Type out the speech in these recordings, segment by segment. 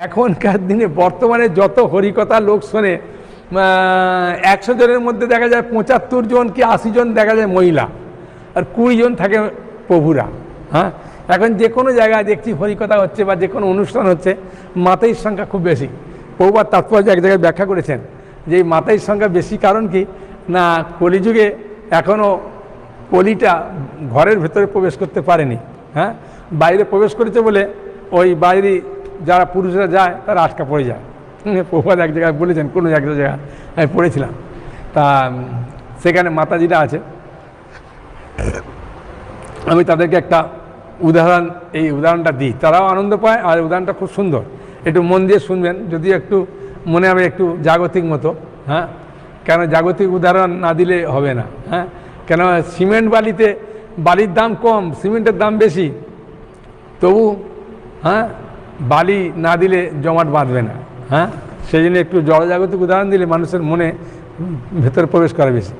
এখনকার দিনে বর্তমানে যত হরিকথা লোক শোনে একশো জনের মধ্যে দেখা যায় পঁচাত্তর জন কি আশি জন দেখা যায় মহিলা আর কুড়ি জন থাকে প্রভুরা হ্যাঁ? এখন যে কোনো জায়গায় দেখছি হরিকথা হচ্ছে বা যে কোনো অনুষ্ঠান হচ্ছে, মাতাইর সংখ্যা খুব বেশি। প্রভুবার তাৎপর্য এক জায়গায় ব্যাখ্যা করেছেন যে এই সংখ্যা বেশি কারণ কি? না, কলিযুগে এখনও কলিটা ঘরের ভেতরে প্রবেশ করতে পারেনি হ্যাঁ? বাইরে প্রবেশ করেছে বলে ওই বাইরে যারা পুরুষরা যায়, তারা আটকা পড়ে যায়। প্রভাত এক জায়গায় বলেছেন, কোনো এক জায়গায় আমি পড়েছিলাম। তা সেখানে মাতাজিরা আছে। আমি তাদেরকে একটা উদাহরণ, এই উদাহরণটা দিই। তারাও আনন্দ পায়, আর উদাহরণটা খুব সুন্দর। একটু মন দিয়ে শুনবেন যদি একটু মনে হবে একটু জাগতিক মতো হ্যাঁ? কেন জাগতিক উদাহরণ না দিলে হবে না হ্যাঁ? কেন সিমেন্ট বালিতে, বালির দাম কম, সিমেন্টের দাম বেশি, তবু হ্যাঁ? বালি না দিলে জমাট বাঁধবে না হ্যাঁ? সেই জন্য একটু জড়জাগতিক উদাহরণ দিলে মানুষের মনে ভেতরে প্রবেশ করা বেশি।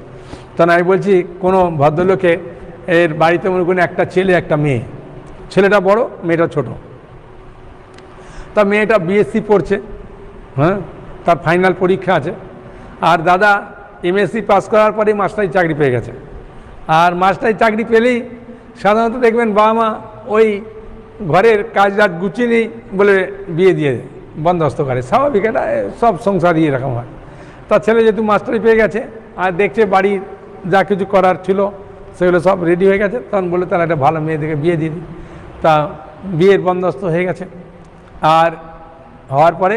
তখন আমি বলছি কোনো ভদ্রলোকে এর বাড়িতে মনে করুন একটা ছেলে, একটা মেয়ে। ছেলেটা বড়, মেয়েটা ছোট। তা মেয়েটা বিএসসি পড়ছে হ্যাঁ? তার ফাইনাল পরীক্ষা আছে। আর দাদা এমএসসি পাস করার পরেই মাস্টারি চাকরি পেয়ে গেছে। আর মাস্টারি চাকরি পেলেই সাধারণত দেখবেন বাবা মা ওই ঘরের কাজ রাজ গুছিয়ে নেই বলে বিয়ে দিয়ে বন্দোবস্ত করে। স্বাভাবিক, এটা সব সংসারই এরকম হয়। তার ছেলে যেহেতু মাস্টারি পেয়ে গেছে, আর দেখছে বাড়ির যা কিছু করার ছিল, সেগুলো সব রেডি হয়ে গেছে, তখন বলে তারা একটা ভালো মেয়ে দেখে বিয়ে দিয়ে দিই। তা বিয়ের বন্দোবস্ত হয়ে গেছে। আর হওয়ার পরে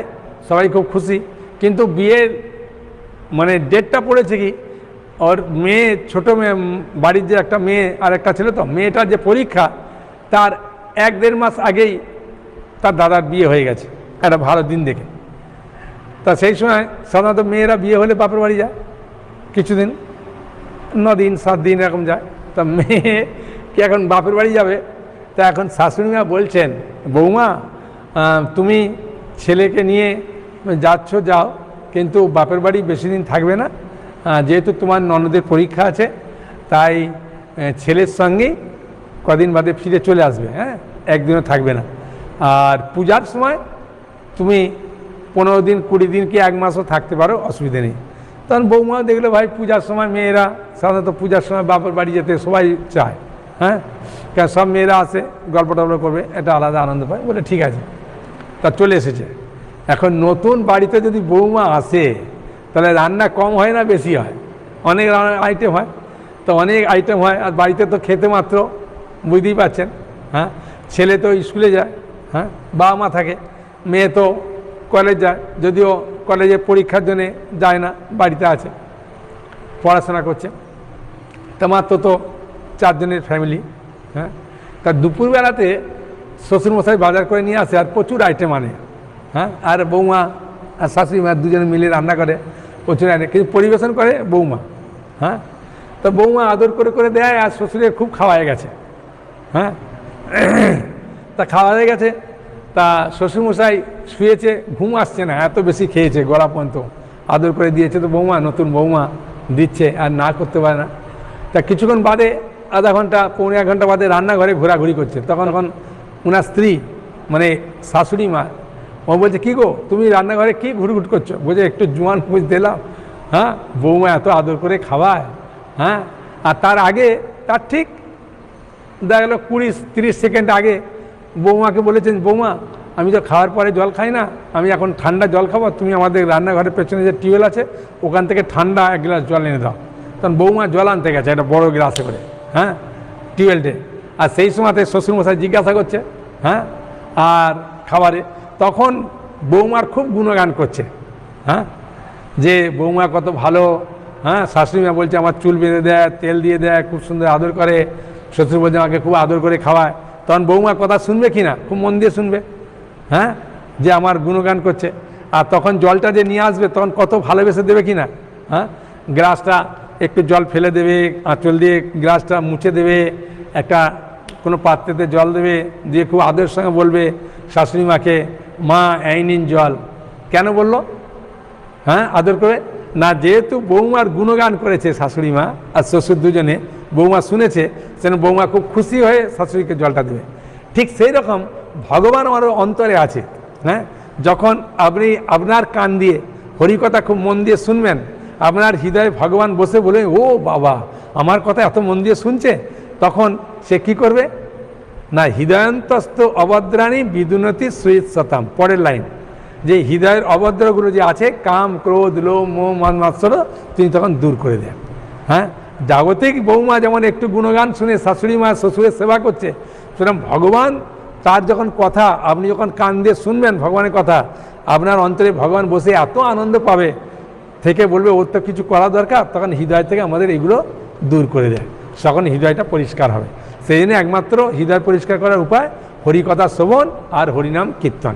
সবাই খুব খুশি, কিন্তু বিয়ের মানে ডেটটা পড়েছে কি, ওর মেয়ে, ছোটো মেয়ে, বাড়ির যে একটা মেয়ে আর একটা ছিল তো, মেয়েটার যে পরীক্ষা, তার এক দেড় মাস আগেই তার দাদার বিয়ে হয়ে গেছে, একটা ভালো দিন দেখে। তা সেই সময় সাধারণত মেয়েরা বিয়ে হলে বাপের বাড়ি যায়, কিছুদিন ন দিন সাত দিন এরকম যায়। তা মেয়ে কি এখন বাপের বাড়ি যাবে? তা এখন শাশুড়িমা বলছেন, বৌমা তুমি ছেলেকে নিয়ে যাচ্ছ, যাও, কিন্তু বাপের বাড়ি বেশি দিন থাকবে না। যেহেতু তোমার ননদের পরীক্ষা আছে, তাই ছেলের সঙ্গেই কদিন বাদে ফিরে চলে আসবে হ্যাঁ? একদিনও থাকবে না। আর পূজার সময় তুমি পনেরো দিন, কুড়ি দিন কি এক মাসও থাকতে পারো, অসুবিধে নেই। তখন বৌমা দেখল, ভাই, পূজার সময় মেয়েরা, সাধারণত পূজার সময় বাপের বাড়ি যেতে সবাই চায় হ্যাঁ? কেন সব মেয়েরা আসে, গল্প টল্প করবে, এটা আলাদা আনন্দ পায়। বলে, ঠিক আছে। তা চলে এসেছে। এখন নতুন বাড়িতে যদি বৌমা আসে, তাহলে রান্না কম হয় না বেশি হয়? অনেক আইটেম হয়। তো অনেক আইটেম হয়, আর বাড়িতে তো খেতে মাত্র বুঝতেই পারছেন হ্যাঁ? ছেলে তো স্কুলে যায় হ্যাঁ? বাবা মা থাকে, মেয়ে তো কলেজ যায়, যদিও কলেজে পরীক্ষার জন্যে যায় না, বাড়িতে আছে, পড়াশোনা করছে। তা মাত্র তো চারজনের ফ্যামিলি হ্যাঁ? তা দুপুরবেলাতে শ্বশুরমশাই বাজার করে নিয়ে আসে আর প্রচুর আইটেম আনে হ্যাঁ? আর বৌমা আর শাশুড়ি মা দুজনে মিলে রান্না করে, প্রচুর আনে, কিন্তু পরিবেশন করে বৌমা হ্যাঁ? তো বৌমা আদর করে করে দেয় আর শ্বশুরের খুব খাওয়ায় গেছে। হ্যাঁ? তা খাওয়া হয়ে গেছে। তা শ্বশুরমশাই শুয়েছে, ঘুম আসছে না, এত বেশি খেয়েছে গলা পর্যন্ত। আদর করে দিয়েছে তো বৌমা, নতুন বৌমা দিচ্ছে, আর না করতে পারে না। তা কিছুক্ষণ বাদে, আধা ঘণ্টা, পৌনে এক ঘণ্টা বাদে রান্নাঘরে ঘোরাঘুরি করছে। তখন তখন ওনার স্ত্রী মানে শাশুড়ি মা, ও বলছে, কী গো, তুমি রান্নাঘরে কী ঘুরঘুট করছ? বলছে, একটু জোয়ান পুজ দিলাম হ্যাঁ? বৌমা এত আদর করে খাওয়ায় হ্যাঁ? আর তার আগে, তার ঠিক দেখা গেলো কুড়ি, তিরিশ সেকেন্ড আগে বৌমাকে বলেছেন, বৌমা, আমি তো খাওয়ার পরে জল খাই না, আমি এখন ঠান্ডা জল খাব তুমি আমাদের রান্নাঘরের পেছনে যে টিউবওয়েল আছে, ওখান থেকে ঠান্ডা এক গ্লাস জল এনে দাও। তখন বৌমা জল আনতে গেছে একটা বড় গ্লাসে করে হ্যাঁ টিউবওয়েলটে। আর সেই সময়তে শ্বশুরমশাই জিজ্ঞাসা করছে হ্যাঁ আর খাবারে। তখন বৌমার খুব গুণগান করছে হ্যাঁ যে বৌমা কত ভালো হ্যাঁ শাশুড়িমা বলছে, আমার চুল বেঁধে দেয়, তেল দিয়ে দেয়, খুব সুন্দর আদর করে শ্বশুর বলছে আমাকে খুব আদর করে খাওয়ায়। তখন বৌমা কথা শুনবে কি না? খুব মন দিয়ে শুনবে। হ্যাঁ? যে আমার গুণগান করছে। আর তখন জলটা যে নিয়ে আসবে, তখন কত ভালোবেসে দেবে কি না? হ্যাঁ? গ্লাসটা একটু জল ফেলে দেবে, আঁচল দিয়ে গ্লাসটা মুছে দেবে, একটা কোনো পাত্রেতে জল দেবে, দিয়ে খুব আদরের সঙ্গে বলবে, শাশুড়ি মাকে, মা নিন জল। কেন বলল? হ্যাঁ? আদর করে? না, যেহেতু বৌমার গুণগান করেছে শাশুড়ি মা আর শ্বশুর দুজনে বৌমা শুনেছে সেন বৌমা খুব খুশি হয়ে শাশুড়িকে জলটা দেবে। ঠিক সেই রকম ভগবান আমারও অন্তরে আছে হ্যাঁ? যখন আপনি আপনার কান দিয়ে হরিকথা খুব মন দিয়ে শুনবেন, আপনার হৃদয়ে ভগবান বসে বলে, ও বাবা, আমার কথা এত মন দিয়ে শুনছে? তখন সে কি করবে? না, হৃদয়ন্তস্থ অভদ্রাণী বিদুনতি সুইত শতাম পরের লাইন। যে হৃদয়ের অভদ্রগুলো যে আছে, কাম, ক্রোধ, লোভ, মোহ মান মাৎসর তিনি তখন দূর করে দেন হ্যাঁ? জাগতিক বৌমা যেমন একটু গুণগান শুনে শাশুড়ি মা শ্বশুরের সেবা করছে, সুতরাং ভগবান তার যখন কথা, আপনি যখন কান দিয়ে শুনবেন ভগবানের কথা, আপনার অন্তরে ভগবান বসে এত আনন্দ পাবে, থেকে বলবে ওর তো কিছু করা দরকার, তখন হৃদয় থেকে আমাদের এগুলো দূর করে দেয়, তখন হৃদয়টা পরিষ্কার হবে। সেই জন্য একমাত্র হৃদয় পরিষ্কার করার উপায় হরিকথা শ্রবণ আর হরিনাম কীর্তন।